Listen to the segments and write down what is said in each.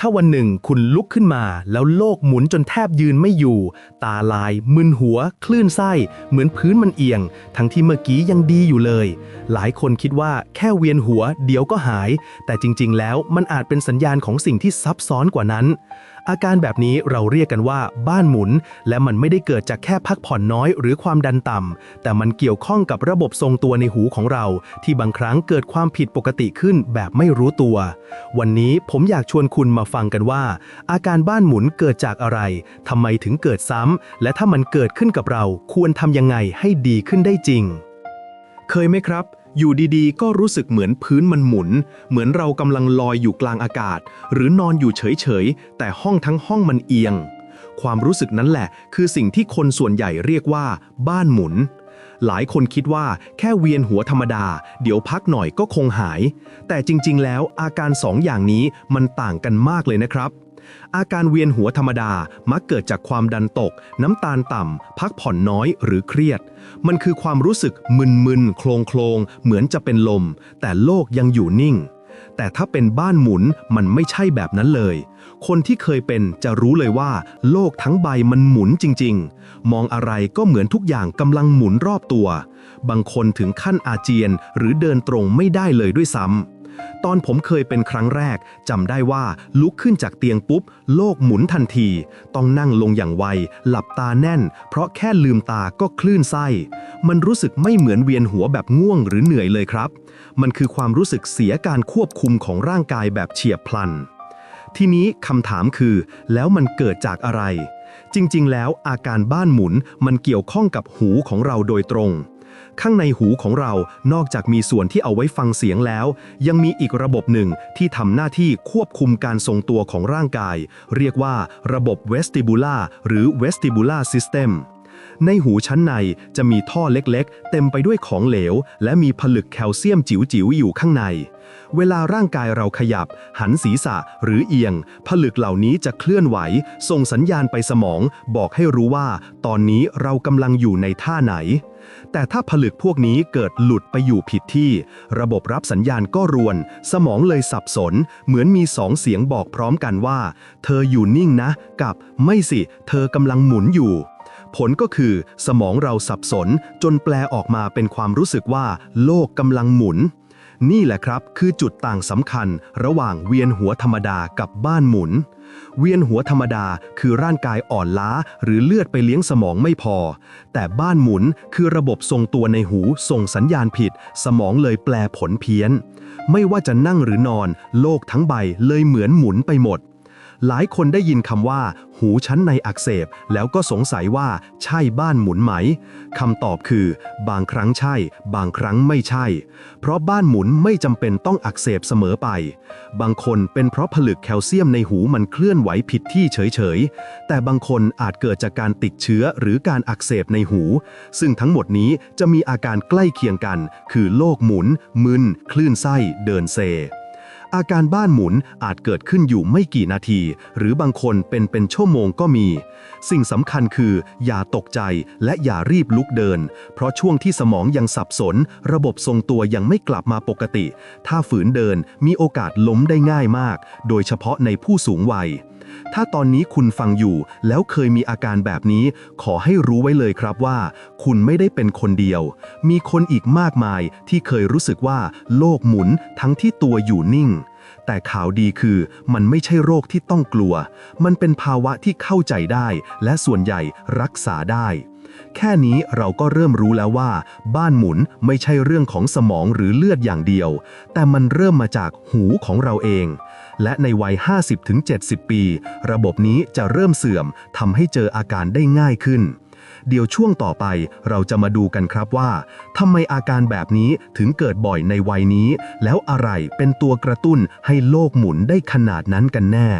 ถ้าวันหนึ่งคุณลุกขึ้นมา แล้วโลกหมุนจนแทบยืนไม่อยู่ ตาลาย มึนหัว คลื่นไส้ เหมือนพื้นมันเอียง ทั้งที่เมื่อกี้ยังดีอยู่เลย หลายคนคิดว่าแค่เวียนหัว เดี๋ยวก็หาย แต่จริง ๆ แล้วมันอาจเป็นสัญญาณของสิ่งที่ซับซ้อนกว่านั้น อาการแบบนี้เราเรียกกันว่าบ้านหมุน และมันไม่ได้เกิดจากแค่พักผ่อนน้อยหรือความดันต่ำ แต่มันเกี่ยวข้องกับระบบทรงตัวในหูของเรา ที่บางครั้งเกิดความผิดปกติขึ้นแบบไม่รู้ตัว วันนี้ผมอยากชวนคุณมาฟังกันว่า อาการบ้านหมุนเกิดจากอะไรทำไมถึงเกิดซ้ำและถ้ามันเกิดขึ้นกับเรา ควรทำยังไงให้ดีขึ้นได้จริง เคยไหมครับ อยู่ดีๆ ก็รู้สึกเหมือนพื้นมันหมุน เหมือนเรากำลังลอยอยู่กลางอากาศ หรือนอนอยู่เฉยๆ แต่ห้องทั้งห้องมันเอียง ความรู้สึกนั้นแหละ คือสิ่งที่คนส่วนใหญ่เรียกว่า บ้านหมุน หลายคนคิดว่าแค่เวียนหัวธรรมดา เดี๋ยวพักหน่อยก็คงหาย แต่จริงๆ แล้วอาการสองอย่างนี้มันต่างกันมากเลยนะครับ อาการเวียนหัวธรรมดามักเกิดจากความดันตก น้ำตาลต่ำ พักผ่อนน้อยหรือเครียด มันคือความรู้สึกมึนๆ โคลงโคลงๆเหมือนจะเป็นลม แต่โลกยังอยู่นิ่ง แต่ถ้าเป็นบ้านหมุนมันไม่ใช่แบบนั้นเลย คนที่เคยเป็นจะรู้เลยว่า โลกทั้งใบมันหมุนจริง ๆ มองอะไรก็เหมือนทุกอย่างกำลังหมุนรอบตัว บางคนถึงขั้นอาเจียนหรือเดินตรงไม่ได้เลยด้วยซ้ำ ตอนผมเคยเป็นครั้งแรกจำได้ว่าลุกขึ้นจากเตียงปุ๊บ โลกหมุนทันที ต้องนั่งลงอย่างไว หลับตาแน่น เพราะแค่ลืมตาก็คลื่นไส้ มันรู้สึกไม่เหมือนเวียนหัวแบบง่วงหรือเหนื่อยเลยครับ มันคือความรู้สึกเสียการควบคุมของร่างกายแบบเฉียบพลัน ทีนี้คำถามคือ แล้วมันเกิดจากอะไร จริงๆ แล้วอาการบ้านหมุนมันเกี่ยวข้องกับหูของเราโดยตรง ข้างในหูของเรานอกจากมีส่วนที่เอาไว้ฟังเสียงแล้ว ยังมีอีกระบบหนึ่งที่ทำหน้าที่ควบคุมการทรงตัวของร่างกาย เรียกว่าระบบ vestibular หรือ vestibular system ในหูชั้นในจะมีท่อเล็กๆ เต็มไปด้วยของเหลว และมีผลึกแคลเซียมจิ๋วๆ อยู่ข้างใน เวลาร่างกายเราขยับ หันศีรษะหรือเอียง ผลึกเหล่านี้จะเคลื่อนไหว ส่งสัญญาณไปสมอง บอกให้รู้ว่า ตอนนี้เรากำลังอยู่ในท่าไหน แต่ถ้าผลึกพวกนี้เกิดหลุดไปอยู่ผิดที่ ระบบรับสัญญาณก็รวน สมองเลยสับสน เหมือนมีสองเสียงบอกพร้อมกันว่า เธออยู่นิ่งนะ กับไม่สิ เธอกำลังหมุนอยู่ ผลก็คือสมองเราสับสนจนแปลออกมาเป็นความรู้สึกว่า โลกกำลังหมุน นี่แหละครับคือจุดต่างสำคัญ ระหว่างเวียนหัวธรรมดากับบ้านหมุน เวียนหัวธรรมดาคือร่างกายอ่อนล้าหรือเลือดไปเลี้ยงสมองไม่พอ แต่บ้านหมุนคือระบบทรงตัวในหูส่งสัญญาณผิด สมองเลยแปลผลเพี้ยน ไม่ว่าจะนั่งหรือนอน โลกทั้งใบเลยเหมือนหมุนไปหมดหลายคนได้ยินคำว่า หูชั้นในอักเสบ แล้วก็สงสัยว่าใช่บ้านหมุนไหมคำตอบคือ บางครั้งใช่ บางครั้งไม่ใช่ เพราะบ้านหมุนไม่จำเป็นต้องอักเสบเสมอไป บางคนเป็นเพราะผลึกแคลเซียมในหูมันเคลื่อนไหวผิดที่เฉยๆ แต่บางคนอาจเกิดจากการติดเชื้อหรือการอักเสบในหู ซึ่งทั้งหมดนี้จะมีอาการใกล้เคียงกัน คือโรคหมุน มึน คลื่นไส้ เดินเซ อาการบ้านหมุนอาจเกิดขึ้นอยู่ไม่กี่นาที หรือบางคนเป็นเป็นชั่วโมงก็มี สิ่งสำคัญคือ อย่าตกใจและอย่ารีบลุกเดิน เพราะช่วงที่สมองยังสับสน ระบบทรงตัวยังไม่กลับมาปกติ ถ้าฝืนเดินมีโอกาสล้มได้ง่ายมาก โดยเฉพาะในผู้สูงวัย ถ้าตอนนี้คุณฟังอยู่แล้วเคยมีอาการแบบนี้ ขอให้รู้ไว้เลยครับว่า คุณไม่ได้เป็นคนเดียว มีคนอีกมากมายที่เคยรู้สึกว่าโลกหมุนทั้งที่ตัวอยู่นิ่ง แต่ข่าวดีคือมันไม่ใช่โรคที่ต้องกลัว มันเป็นภาวะที่เข้าใจได้ และส่วนใหญ่รักษาได้แค่นี้เราก็เริ่มรู้แล้วว่า บ้านหมุนไม่ใช่เรื่องของสมองหรือเลือดอย่างเดียว แต่มันเริ่มมาจากหูของเราเอง และในวัย 50-70 ปี ระบบนี้จะเริ่มเสื่อมทำให้เจออาการได้ง่ายขึ้น เดี๋ยวช่วงต่อไปเราจะมาดูกันครับว่าทำไมอาการแบบนี้ถึงเกิดบ่อยในวัยนี้ แล้วอะไรเป็นตัวกระตุ้นให้โลกหมุนได้ขนาดนั้นกันแน่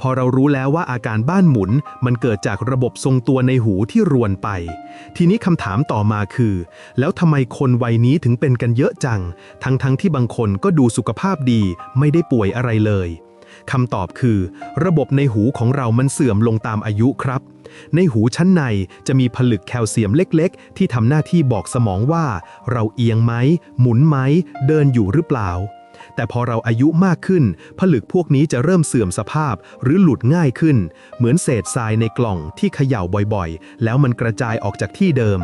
พอเรารู้แล้วว่าอาการบ้านหมุนมันเกิดจากระบบทรงตัวในหูที่รวนไป ทีนี้คำถามต่อมาคือ แล้วทำไมคนวัยนี้ถึงเป็นกันเยอะจัง ทั้งๆทที่บางคนก็ดูสุขภาพดี ไม่ได้ป่วยอะไรเลยคำตอบคือ ระบบในหูของเรามันเสื่อมลงตามอายุครับ ในหูชั้นในจะมีผลึกแคลเซียมเล็กๆ ที่ทำหน้าที่บอกสมองว่า เราเอียงไหม หมุนไหม เดินอยู่หรือเปล่า แต่พอเราอายุมากขึ้น ผลึกพวกนี้จะเริ่มเสื่อมสภาพหรือหลุดง่ายขึ้น เหมือนเศษทรายในกล่องที่เขย่าบ่อยๆ แล้วมันกระจายออกจากที่เดิม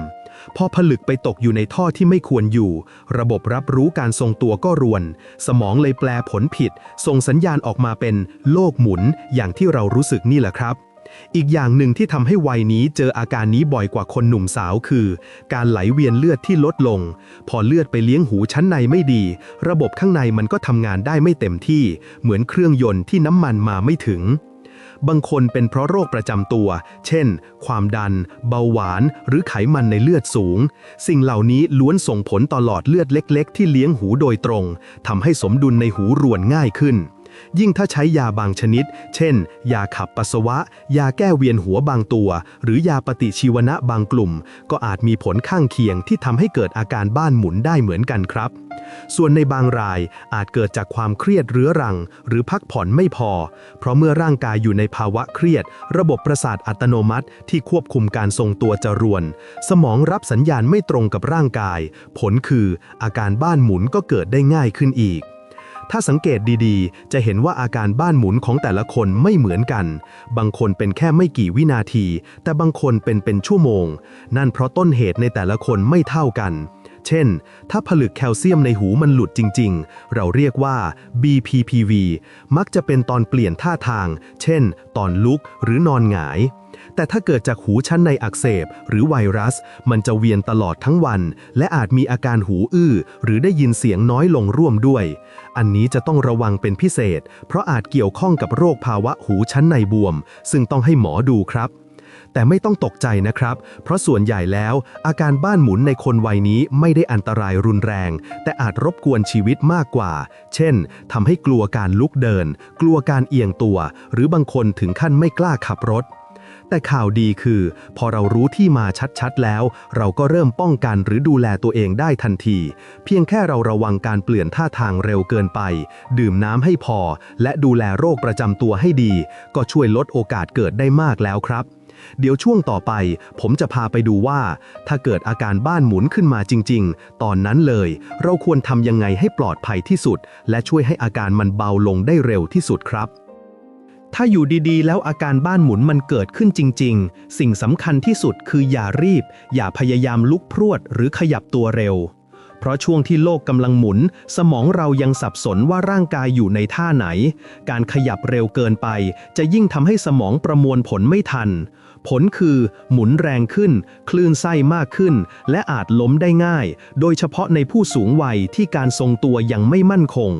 พอผลึกไปตกอยู่ในท่อที่ไม่ควรอยู่ ระบบรับรู้การทรงตัวก็รวน สมองเลยแปลผลผิด ส่งสัญญาณออกมาเป็นโลกหมุนอย่างที่เรารู้สึกนี่แหละครับ อีกอย่างหนึ่งที่ทำให้วัยนี้เจออาการนี้บ่อยกว่าคนหนุ่มสาวคือ การไหลเวียนเลือดที่ลดลง พอเลือดไปเลี้ยงหูชั้นในไม่ดี ระบบข้างในมันก็ทำงานได้ไม่เต็มที่ เหมือนเครื่องยนต์ที่น้ำมันมาไม่ถึง บางคนเป็นเพราะโรคประจำตัว เช่น ความดัน เบาหวาน หรือไขมันในเลือดสูง สิ่งเหล่านี้ล้วนส่งผลต่อหลอดเลือดเล็ก ๆ ที่เลี้ยงหูโดยตรงทำให้สมดุลในหูรวนง่ายขึ้น ยิ่งถ้าใช้ยาบางชนิด เช่น ยาขับปัสสาวะ ยาแก้เวียนหัวบางตัว หรือยาปฏิชีวนะบางกลุ่ม ก็อาจมีผลข้างเคียงที่ทำให้เกิดอาการบ้านหมุนได้เหมือนกันครับ ส่วนในบางรายอาจเกิดจากความเครียดเรื้อรัง หรือพักผ่อนไม่พอ เพราะเมื่อร่างกายอยู่ในภาวะเครียด ระบบประสาทอัตโนมัติ ที่ควบคุมการทรงตัวจะรวน สมองรับสัญญาณไม่ตรงกับร่างกาย ผลคืออาการบ้านหมุนก็เกิดได้ง่ายขึ้นอีก ถ้าสังเกตดีๆ จะเห็นว่าอาการบ้านหมุนของแต่ละคนไม่เหมือนกัน บางคนเป็นแค่ไม่กี่วินาที แต่บางคนเป็นเป็นชั่วโมง นั่นเพราะต้นเหตุในแต่ละคนไม่เท่ากัน เช่น ถ้าผลึกแคลเซียมในหูมันหลุดจริง ๆ เราเรียกว่า BPPV มักจะเป็นตอนเปลี่ยนท่าทาง เช่น ตอนลุกหรือนอนหงาย แต่ถ้าเกิดจากหูชั้นในอักเสบ หรือไวรัส มันจะเวียนตลอดทั้งวัน และอาจมีอาการหูอื้อ หรือได้ยินเสียงน้อยลงร่วมด้วย อันนี้จะต้องระวังเป็นพิเศษ เพราะอาจเกี่ยวข้องกับโรคภาวะหูชั้นในบวม ซึ่งต้องให้หมอดูครับ แต่ไม่ต้องตกใจนะครับ เพราะส่วนใหญ่แล้วอาการบ้านหมุนในคนวัยนี้ไม่ได้อันตรายรุนแรง แต่อาจรบกวนชีวิตมากกว่า เช่นทำให้กลัวการลุกเดิน กลัวการเอียงตัว หรือบางคนถึงขั้นไม่กล้าขับรถ แต่ข่าวดีคือ พอเรารู้ที่มาชัดๆแล้ว เราก็เริ่มป้องกันหรือดูแลตัวเองได้ทันที เพียงแค่เราระวังการเปลี่ยนท่าทางเร็วเกินไป ดื่มน้ำให้พอ และดูแลโรคประจำตัวให้ดี ก็ช่วยลดโอกาสเกิดได้มากแล้วครับ เดี๋ยวช่วงต่อไป ผมจะพาไปดูว่า ถ้าเกิดอาการบ้านหมุนขึ้นมาจริง ๆ ตอนนั้นเลย เราควรทำยังไงให้ปลอดภัยที่สุด และช่วยให้อาการมันเบาลงได้เร็วที่สุดครับถ้าอยู่ดีๆ แล้วอาการบ้านหมุนมันเกิดขึ้นจริง ๆ สิ่งสำคัญที่สุดคืออย่ารีบ อย่าพยายามลุกพรวดหรือขยับตัวเร็ว เพราะช่วงที่โลกกำลังหมุน สมองเรายังสับสนว่าร่างกายอยู่ในท่าไหน การขยับเร็วเกินไป จะยิ่งทำให้สมองประมวลผลไม่ทัน ผลคือหมุนแรงขึ้น คลื่นไส้มากขึ้น และอาจล้มได้ง่าย โดยเฉพาะในผู้สูงวัยที่การทรงตัวยังไม่มั่นคง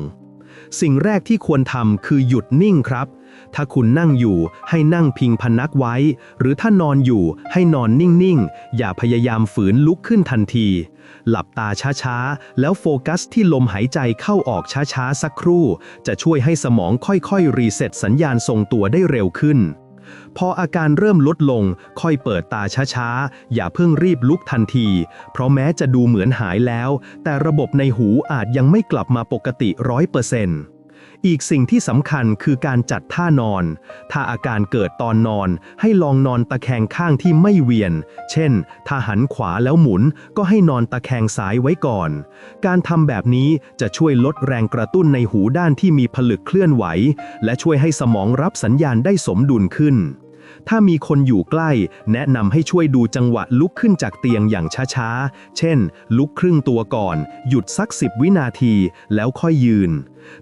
สิ่งแรกที่ควรทำคือหยุดนิ่งครับ ถ้าคุณนั่งอยู่ให้นั่งพิงพนักไว้ หรือถ้านอนอยู่ให้นอนนิ่งๆ อย่าพยายามฝืนลุกขึ้นทันที หลับตาช้าๆ แล้วโฟกัสที่ลมหายใจเข้าออกช้าๆ สักครู่ จะช่วยให้สมองค่อยๆ รีเซ็ตสัญญาณทรงตัวได้เร็วขึ้น พออาการเริ่มลดลง ค่อยเปิดตาช้าๆ อย่าเพิ่งรีบลุกทันที เพราะแม้จะดูเหมือนหายแล้ว แต่ระบบในหูอาจยังไม่กลับมาปกติร้อยเปอร์เซ็นต์ อีกสิ่งที่สำคัญคือการจัดท่านอน ถ้าอาการเกิดตอนนอน ให้ลองนอนตะแคงข้างที่ไม่เวียน เช่น ถ้าหันขวาแล้วหมุน ก็ให้นอนตะแคงซ้ายไว้ก่อน การทำแบบนี้จะช่วยลดแรงกระตุ้นในหูด้านที่มีผลึกเคลื่อนไหว และช่วยให้สมองรับสัญญาณได้สมดุลขึ้น ถ้ามีคนอยู่ใกล้ แนะนำให้ช่วยดูจังหวะลุกขึ้นจากเตียงอย่างช้าๆ เช่น ลุกครึ่งตัวก่อน หยุดสักสิบวินาที แล้วค่อยยืน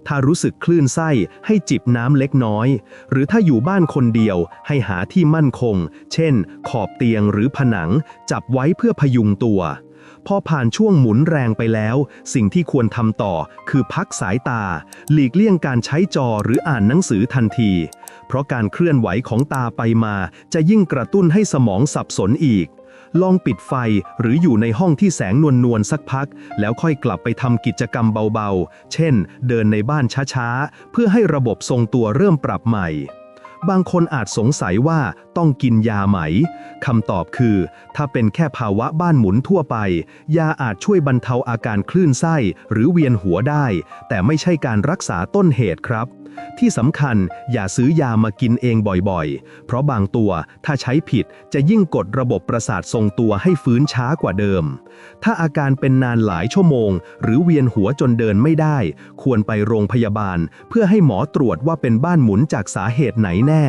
ถ้ารู้สึกคลื่นไส้ให้จิบน้ำเล็กน้อย หรือถ้าอยู่บ้านคนเดียวให้หาที่มั่นคง เช่น ขอบเตียงหรือผนัง จับไว้เพื่อพยุงตัวพอผ่านช่วงหมุนแรงไปแล้ว สิ่งที่ควรทำต่อคือพักสายตา หลีกเลี่ยงการใช้จอหรืออ่านหนังสือทันที เพราะการเคลื่อนไหวของตาไปมาจะยิ่งกระตุ้นให้สมองสับสนอีก ลองปิดไฟหรืออยู่ในห้องที่แสงนวลๆสักพัก แล้วค่อยกลับไปทำกิจกรรมเบาๆ เช่น เดินในบ้านช้าๆ เพื่อให้ระบบทรงตัวเริ่มปรับใหม่บางคนอาจสงสัยว่าต้องกินยาไหม คำตอบคือ ถ้าเป็นแค่ภาวะบ้านหมุนทั่วไป ยาอาจช่วยบรรเทาอาการคลื่นไส้หรือเวียนหัวได้ แต่ไม่ใช่การรักษาต้นเหตุครับ ที่สำคัญอย่าซื้อยามากินเองบ่อยๆ เพราะบางตัวถ้าใช้ผิดจะยิ่งกดระบบประสาททรงตัวให้ฟื้นช้ากว่าเดิม ถ้าอาการเป็นนานหลายชั่วโมง หรือเวียนหัวจนเดินไม่ได้ ควรไปโรงพยาบาล เพื่อให้หมอตรวจว่าเป็นบ้านหมุนจากสาเหตุไหนแน่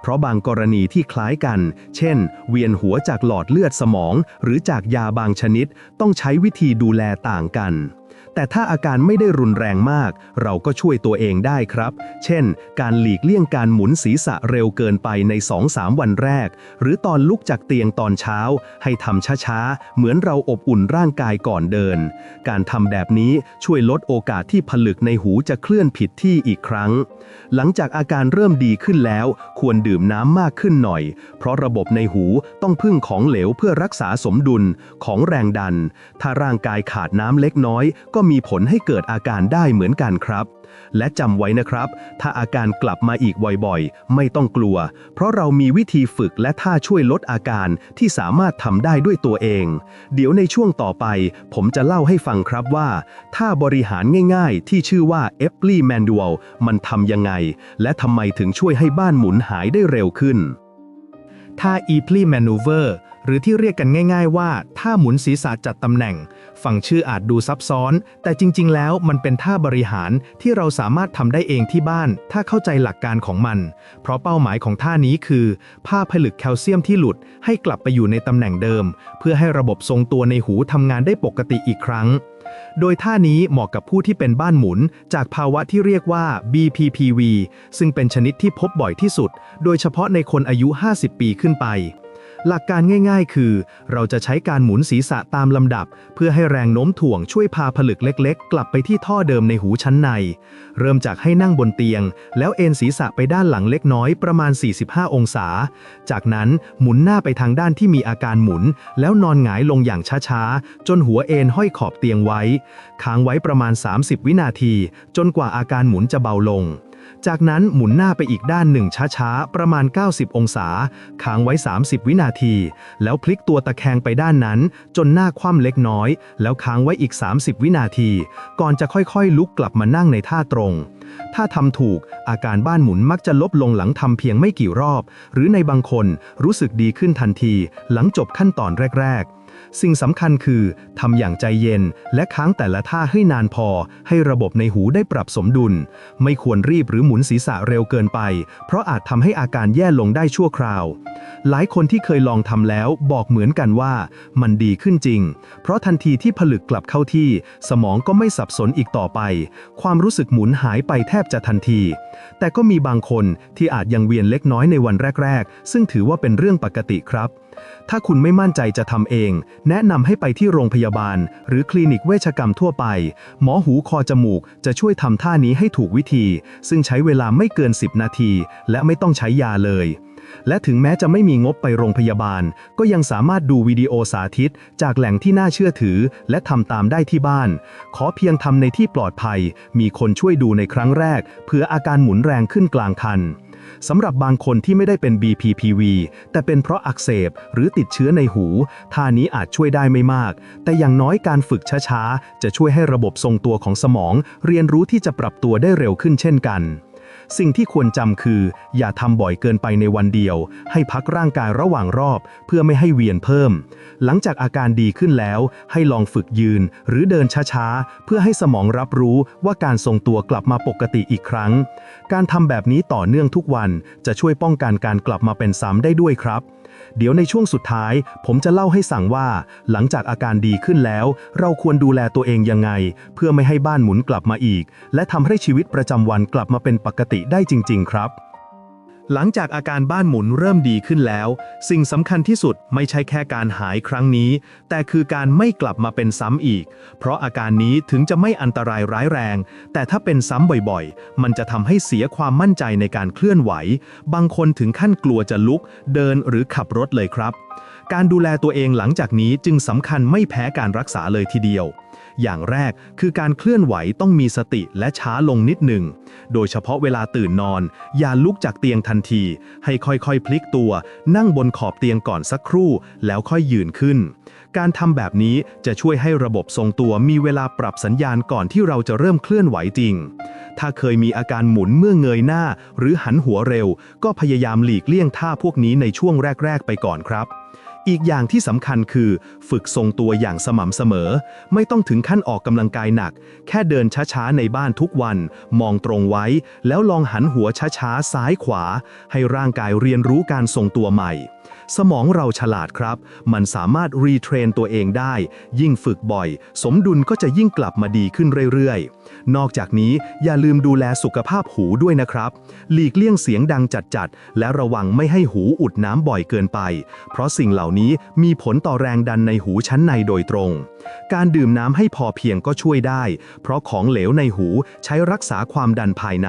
เพราะบางกรณีที่คล้ายกัน เช่น เวียนหัวจากหลอดเลือดสมอง หรือจากยาบางชนิด ต้องใช้วิธีดูแลต่างกัน แต่ถ้าอาการไม่ได้รุนแรงมาก เราก็ช่วยตัวเองได้ครับ เช่น การหลีกเลี่ยงการหมุนศีรษะเร็วเกินไปใน 2-3 วันแรก หรือตอนลุกจากเตียงตอนเช้า ให้ทำช้าๆ เหมือนเราอบอุ่นร่างกายก่อนเดิน การทำแบบนี้ช่วยลดโอกาสที่ผลึกในหูจะเคลื่อนผิดที่อีกครั้ง หลังจากอาการเริ่มดีขึ้นแล้ว ควรดื่มน้ำมากขึ้นหน่อย เพราะระบบในหูต้องพึ่งของเหลวเพื่อรักษาสมดุลของแรงดัน ถ้าร่างกายขาดน้ำเล็กน้อยก็มีผลให้เกิดอาการได้เหมือนกันครับ และจำไว้นะครับ ถ้าอาการกลับมาอีกบ่อยๆ ไม่ต้องกลัว เพราะเรามีวิธีฝึกและท่าช่วยลดอาการที่สามารถทำได้ด้วยตัวเอง เดี๋ยวในช่วงต่อไป ผมจะเล่าให้ฟังครับว่าท่าบริหารง่ายๆ ที่ชื่อว่า e p l y Manual มันทำยังไง และทำไมถึงช่วยให้บ้านหมุนหายได้เร็วขึ้นท่า e p l y Maneuver หรือที่เรียกกันง่าย ๆ ว่าท่าหมุนศีรษะจัดตำแหน่ง ฟังชื่ออาจดูซับซ้อน แต่จริง ๆ แล้วมันเป็นท่าบริหารที่เราสามารถทำได้เองที่บ้าน ถ้าเข้าใจหลักการของมัน เพราะเป้าหมายของท่านี้คือ ผ้าผลึกแคลเซียมที่หลุดให้กลับไปอยู่ในตำแหน่งเดิม เพื่อให้ระบบทรงตัวในหูทำงานได้ปกติอีกครั้งโดยท่านี้เหมาะกับผู้ที่เป็นบ้านหมุน จากภาวะที่เรียกว่า BPPV ซึ่งเป็นชนิดที่พบบ่อยที่สุด โดยเฉพาะในคนอายุ 50 ปีขึ้นไป หลักการง่ายๆ คือ เราจะใช้การหมุนศีรษะตามลำดับ เพื่อให้แรงโน้มถ่วงช่วยพาผลึกเล็กๆ กลับไปที่ท่อเดิมในหูชั้นใน เริ่มจากให้นั่งบนเตียง แล้วเอนศีรษะไปด้านหลังเล็กน้อยประมาณ 45 องศา จากนั้นหมุนหน้าไปทางด้านที่มีอาการหมุน แล้วนอนหงายลงอย่างช้าๆ จนหัวเอนห้อยขอบเตียงไว้ ค้างไว้ประมาณ 30 วินาที จนกว่าอาการหมุนจะเบาลง จากนั้นหมุนหน้าไปอีกด้านหนึ่งช้าๆ ประมาณ 90 องศา ค้างไว้ 30 วินาที แล้วพลิกตัวตะแคงไปด้านนั้น จนหน้าคว่ำเล็กน้อย แล้วค้างไว้อีก 30 วินาที ก่อนจะค่อยๆ ลุกกลับมานั่งในท่าตรง ถ้าทำถูก อาการบ้านหมุนมักจะลบลงหลังทำเพียงไม่กี่รอบ หรือในบางคนรู้สึกดีขึ้นทันที หลังจบขั้นตอนแรก ๆ สิ่งสำคัญคือทำอย่างใจเย็น และค้างแต่ละท่าให้นานพอ ให้ระบบในหูได้ปรับสมดุล ไม่ควรรีบหรือหมุนศีรษะเร็วเกินไป เพราะอาจทำให้อาการแย่ลงได้ชั่วคราว หลายคนที่เคยลองทำแล้วบอกเหมือนกันว่ามันดีขึ้นจริง เพราะทันทีที่ผลึกกลับเข้าที่ สมองก็ไม่สับสนอีกต่อไป ความรู้สึกหมุนหายไปแทบจะทันที แต่ก็มีบางคนที่อาจยังเวียนเล็กน้อยในวันแรก ๆ ซึ่งถือว่าเป็นเรื่องปกติครับ ถ้าคุณไม่มั่นใจจะทำเองแนะนำให้ไปที่โรงพยาบาล หรือคลินิกเวชกรรมทั่วไป หมอหูคอจมูกจะช่วยทำท่านี้ให้ถูกวิธี ซึ่งใช้เวลาไม่เกิน 10 นาที และไม่ต้องใช้ยาเลย และถึงแม้จะไม่มีงบไปโรงพยาบาล ก็ยังสามารถดูวิดีโอสาธิต จากแหล่งที่น่าเชื่อถือ และทำตามได้ที่บ้าน ขอเพียงทำในที่ปลอดภัย มีคนช่วยดูในครั้งแรกเพื่ออาการหมุนแรงขึ้นกลางคัน สำหรับบางคนที่ไม่ได้เป็น BPPV แต่เป็นเพราะอักเสบหรือติดเชื้อในหูท่านี้อาจช่วยได้ไม่มาก แต่อย่างน้อยการฝึกช้าๆ จะช่วยให้ระบบทรงตัวของสมอง เรียนรู้ที่จะปรับตัวได้เร็วขึ้นเช่นกัน สิ่งที่ควรจำคือ อย่าทำบ่อยเกินไปในวันเดียว ให้พักร่างกายระหว่างรอบ เพื่อไม่ให้เวียนเพิ่ม หลังจากอาการดีขึ้นแล้ว ให้ลองฝึกยืน หรือเดินช้าๆ เพื่อให้สมองรับรู้ว่าการทรงตัวกลับมาปกติอีกครั้ง การทำแบบนี้ต่อเนื่องทุกวันจะช่วยป้องกันการกลับมาเป็นซ้ำได้ด้วยครับ เดี๋ยวในช่วงสุดท้าย ผมจะเล่าให้สั่งว่า หลังจากอาการดีขึ้นแล้ว เราควรดูแลตัวเองยังไง เพื่อไม่ให้บ้านหมุนกลับมาอีก และทำให้ชีวิตประจำวันกลับมาเป็นปกติได้จริง ๆ ครับ หลังจากอาการบ้านหมุนเริ่มดีขึ้นแล้ว สิ่งสำคัญที่สุดไม่ใช่แค่การหายครั้งนี้ แต่คือการไม่กลับมาเป็นซ้ำอีก เพราะอาการนี้ถึงจะไม่อันตรายร้ายแรง แต่ถ้าเป็นซ้ำบ่อยๆ มันจะทำให้เสียความมั่นใจในการเคลื่อนไหว บางคนถึงขั้นกลัวจะลุก เดินหรือขับรถเลยครับ การดูแลตัวเองหลังจากนี้จึงสำคัญไม่แพ้การรักษาเลยทีเดียว อย่างแรกคือการเคลื่อนไหวต้องมีสติและช้าลงนิดหนึ่ง โดยเฉพาะเวลาตื่นนอน อย่าลุกจากเตียงทันที ให้ค่อยๆ พลิกตัว นั่งบนขอบเตียงก่อนสักครู่ แล้วค่อยยืนขึ้น การทำแบบนี้จะช่วยให้ระบบทรงตัวมีเวลาปรับสัญญาณก่อนที่เราจะเริ่มเคลื่อนไหวจริง ถ้าเคยมีอาการหมุนเมื่อเงยหน้า หรือหันหัวเร็ว ก็พยายามหลีกเลี่ยงท่าพวกนี้ในช่วงแรก ๆ ไปก่อนครับอีกอย่างที่สำคัญคือ ฝึกทรงตัวอย่างสม่ำเสมอ ไม่ต้องถึงขั้นออกกำลังกายหนัก แค่เดินช้าๆในบ้านทุกวัน มองตรงไว้ แล้วลองหันหัวช้าๆซ้ายขวา ให้ร่างกายเรียนรู้การทรงตัวใหม่ สมองเราฉลาดครับ มันสามารถรีเทรนตัวเองได้ ยิ่งฝึกบ่อย สมดุลก็จะยิ่งกลับมาดีขึ้นเรื่อยๆ นอกจากนี้อย่าลืมดูแลสุขภาพหูด้วยนะครับ หลีกเลี่ยงเสียงดังจัดๆ และระวังไม่ให้หูอุดน้ำบ่อยเกินไป เพราะสิ่งเหล่านี้มีผลต่อแรงดันในหูชั้นในโดยตรง การดื่มน้ำให้พอเพียงก็ช่วยได้ เพราะของเหลวในหูใช้รักษาความดันภายใน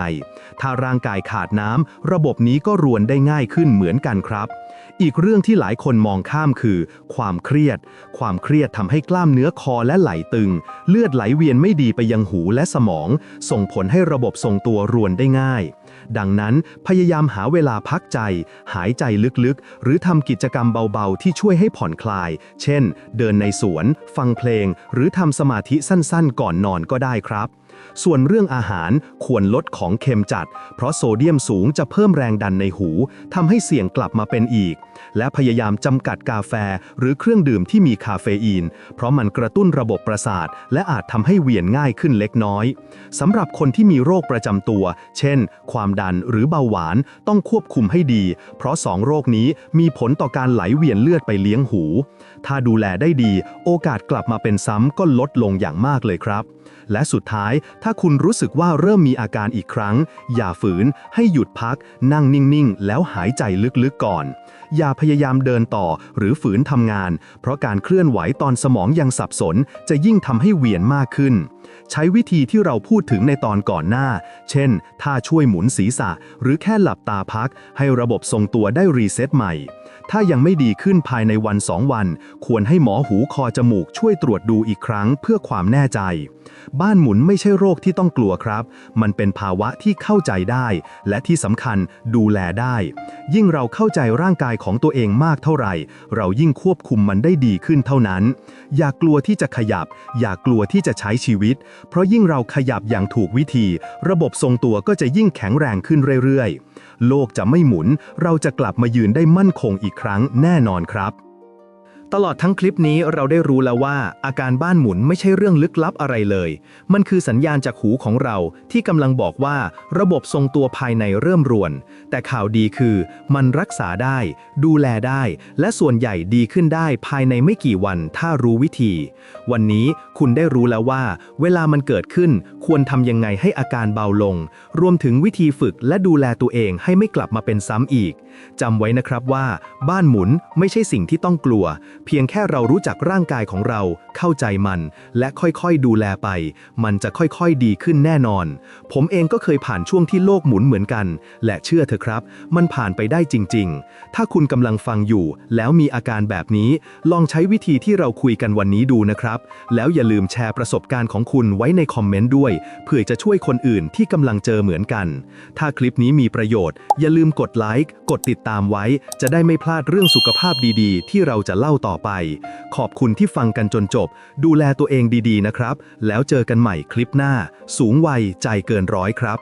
ถ้าร่างกายขาดน้ำระบบนี้ก็รวนได้ง่ายขึ้นเหมือนกันครับ อีกเรื่องที่หลายคนมองข้ามคือ ความเครียด ความเครียดทำให้กล้ามเนื้อคอและไหล่ตึง เลือดไหลเวียนไม่ดีไปยังหูและสมอง ส่งผลให้ระบบทรงตัวรวนได้ง่าย ดังนั้นพยายามหาเวลาพักใจ หายใจลึกๆ หรือทำกิจกรรมเบาๆ ที่ช่วยให้ผ่อนคลาย เช่น เดินในสวน ฟังเพลง หรือทำสมาธิสั้นๆ ก่อนนอนก็ได้ครับ ส่วนเรื่องอาหารควรลดของเค็มจัด เพราะโซเดียมสูงจะเพิ่มแรงดันในหูทำให้เสี่ยงกลับมาเป็นอีก และพยายามจำกัดกาแฟหรือเครื่องดื่มที่มีคาเฟอีน เพราะมันกระตุ้นระบบประสาท และอาจทำให้เวียนง่ายขึ้นเล็กน้อยสำหรับคนที่มีโรคประจำตัว เช่น ความดันหรือเบาหวานต้องควบคุมให้ดี เพราะสองโรคนี้มีผลต่อการไหลเวียนเลือดไปเลี้ยงหู ถ้าดูแลได้ดี โอกาสกลับมาเป็นซ้ำก็ลดลงอย่างมากเลยครับและสุดท้ายถ้าคุณรู้สึกว่าเริ่มมีอาการอีกครั้ง อย่าฝืนให้หยุดพัก นั่งนิ่งๆ แล้วหายใจลึกๆก่อน อย่าพยายามเดินต่อหรือฝืนทำงาน เพราะการเคลื่อนไหวตอนสมองยังสับสน จะยิ่งทำให้เวียนมากขึ้น ใช้วิธีที่เราพูดถึงในตอนก่อนหน้า เช่น ถ้าช่วยหมุนศีรษะ หรือแค่หลับตาพัก ให้ระบบทรงตัวได้รีเซ็ตใหม่ ถ้ายังไม่ดีขึ้นภายในวันสองวัน ควรให้หมอหูคอจมูกช่วยตรวจดูอีกครั้งเพื่อความแน่ใจ บ้านหมุนไม่ใช่โรคที่ต้องกลัวครับ มันเป็นภาวะที่เข้าใจได้ และที่สำคัญดูแลได้ ยิ่งเราเข้าใจร่างกายของตัวเองมากเท่าไหร่ เรายิ่งควบคุมมันได้ดีขึ้นเท่านั้น อย่ากลัวที่จะขยับ อย่ากลัวที่จะใช้ชีวิต เพราะยิ่งเราขยับอย่างถูกวิธี ระบบทรงตัวก็จะยิ่งแข็งแรงขึ้นเรื่อยๆ โลกจะไม่หมุน เราจะกลับมายืนได้มั่นคงอีกครั้งแน่นอนครับ ตลอดทั้งคลิปนี้เราได้รู้แล้วว่า อาการบ้านหมุนไม่ใช่เรื่องลึกลับอะไรเลย มันคือสัญญาณจากหูของเราที่กำลังบอกว่าระบบทรงตัวภายในเริ่มรวน แต่ข่าวดีคือ มันรักษาได้ ดูแลได้ และส่วนใหญ่ดีขึ้นได้ภายในไม่กี่วันถ้ารู้วิธี วันนี้คุณได้รู้แล้วว่า เวลามันเกิดขึ้น ควรทำยังไงให้อาการเบาลง รวมถึงวิธีฝึกและดูแลตัวเองให้ไม่กลับมาเป็นซ้ำอีกจำไว้นะครับว่า บ้านหมุนไม่ใช่สิ่งที่ต้องกลัวเพียงแค่เรารู้จักร่างกายของเรา เข้าใจมัน และค่อยๆดูแลไป มันจะค่อยๆดีขึ้นแน่นอน ผมเองก็เคยผ่านช่วงที่โลกหมุนเหมือนกัน และเชื่อเถอะครับ มันผ่านไปได้จริง ๆ ถ้าคุณกำลังฟังอยู่ แล้วมีอาการแบบนี้ ลองใช้วิธีที่เราคุยกันวันนี้ดูนะครับ แล้วอย่าลืมแชร์ประสบการณ์ของคุณไว้ในคอมเมนต์ด้วย เพื่อจะช่วยคนอื่นที่กำลังเจอเหมือนกัน ถ้าคลิปนี้มีประโยชน์ อย่าลืมกดไลค์ กดติดตามไว้ จะได้ไม่พลาดเรื่องสุขภาพดีๆ ที่เราจะเล่าต่ออไป ขอบคุณที่ฟังกันจนจบ ดูแลตัวเองดีๆนะครับ แล้วเจอกันใหม่คลิปหน้า สูงวัยใจเกินร้อยครับ